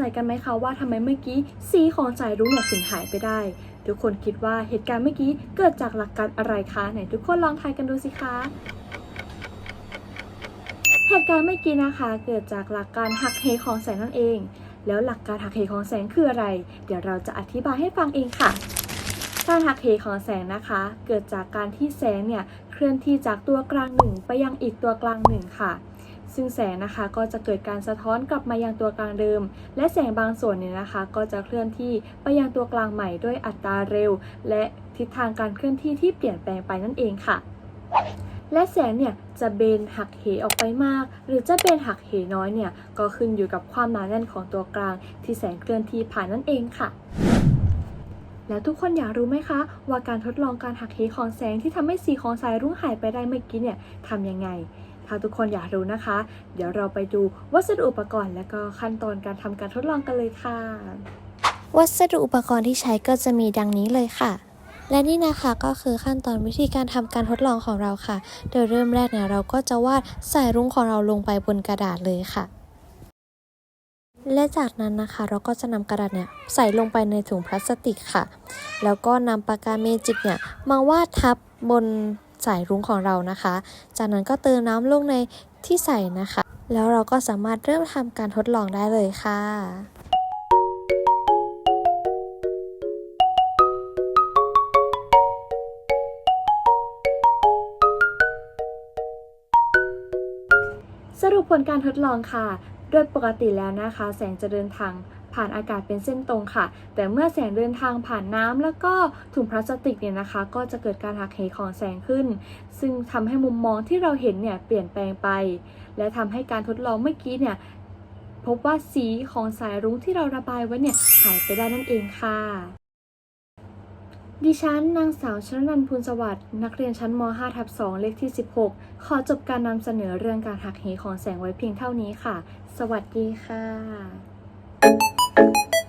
สัยกันไหมคะว่าทำไมเมื่อกี้สีของสายรุ้งเนี่ยถึงหายไปได้ ทุกคนคิดว่าเหตุการณ์เมื่อกี้เกิดจากหลักการอะไรคะไหนทุกคนลองทายกันดูสิคะเหตุการณ์เมื่อกี้นะคะ เกิดจากหลักการหักเหของแสงนั่นเอง แล้วหลักการหักเหของแสงคืออะไร เดี๋ยวเราจะอธิบายให้ฟังเองค่ะการหักเหของแสงนะคะ เกิดจากการที่แสงเนี่ยเคลื่อนที่จากตัวกลางหนึ่งไปยังอีกตัวกลางหนึ่งค่ะ ซึ่งแสงนะคะก็จะเกิดการสะท้อนกลับมายังตัวกลางเดิม และแสงบางส่วนเนี่ยนะคะ ก็จะเคลื่อนที่ไปยังตัวกลางใหม่ด้วยอัตราเร็ว และทิศทางการเคลื่อนที่ที่เปลี่ยนแปลงไปนั่นเองค่ะ และแสงเนี่ยจะเบนหักเหออกไปมาก หรือจะเบนหักเหน้อยเนี่ยก็ขึ้นอยู่กับความหนาแน่นของตัวกลาง ที่แสงเคลื่อนที่ผ่านนั่นเองค่ะแล้วทุกคนอยากรู้ไหมคะ ว่าการทดลองการหักเหของแสงที่ทำให้สีของสายรุ้งหายไปได้เมื่อกี้เนี่ยทำยังไง ถ้าทุกคนอยากรู้นะคะ เดี๋ยวเราไปดูวัสดุอุปกรณ์ และก็ขั้นตอนการทำการทดลองกันเลยค่ะ วัสดุอุปกรณ์ที่ใช้ก็จะมีดังนี้เลยค่ะ และนี่นะคะก็คือขั้นตอนวิธีการทำการทดลองของเราค่ะ โดยเริ่มแรกเนี่ยเราก็จะวาดสายรุ้งของเราลงไปบนกระดาษเลยค่ะและจากนั้นนะคะเราก็จะนำกระดาษเนี่ยใส่ลงไปในถุงพลาสติกค่ะ แล้วก็นำปากกาเมจิกเนี่ยมาวาดทับบน สายรุ้งของเรานะคะ จากนั้นก็เติมน้ำลงในที่ใส่นะคะ แล้วเราก็สามารถเริ่มทำการทดลองได้เลยค่ะสรุปผลการทดลองค่ะ โดยปกติแล้วนะคะ แสงจะเดินทาง ผ่านอากาศเป็นเส้นตรงค่ะ แต่เมื่อแสงเดินทางผ่านน้ำแล้วก็ถุงพลาสติกเนี่ยนะคะ ก็จะเกิดการหักเหของแสงขึ้น ซึ่งทำให้มุมมองที่เราเห็นเนี่ยเปลี่ยนแปลงไป และทำให้การทดลองเมื่อกี้เนี่ยพบว่าสีของสายรุ้งที่เราระบายไว้เนี่ยหายไปได้นั่นเองค่ะ ดิฉันนางสาวชนนันพูนสวัสดิ์นักเรียนชั้นม 5 ทับ 2 เลขที่ 16 ขอจบการนำเสนอเรื่องการหักเหของแสงไว้เพียงเท่านี้ค่ะ สวัสดีค่ะ Thank you.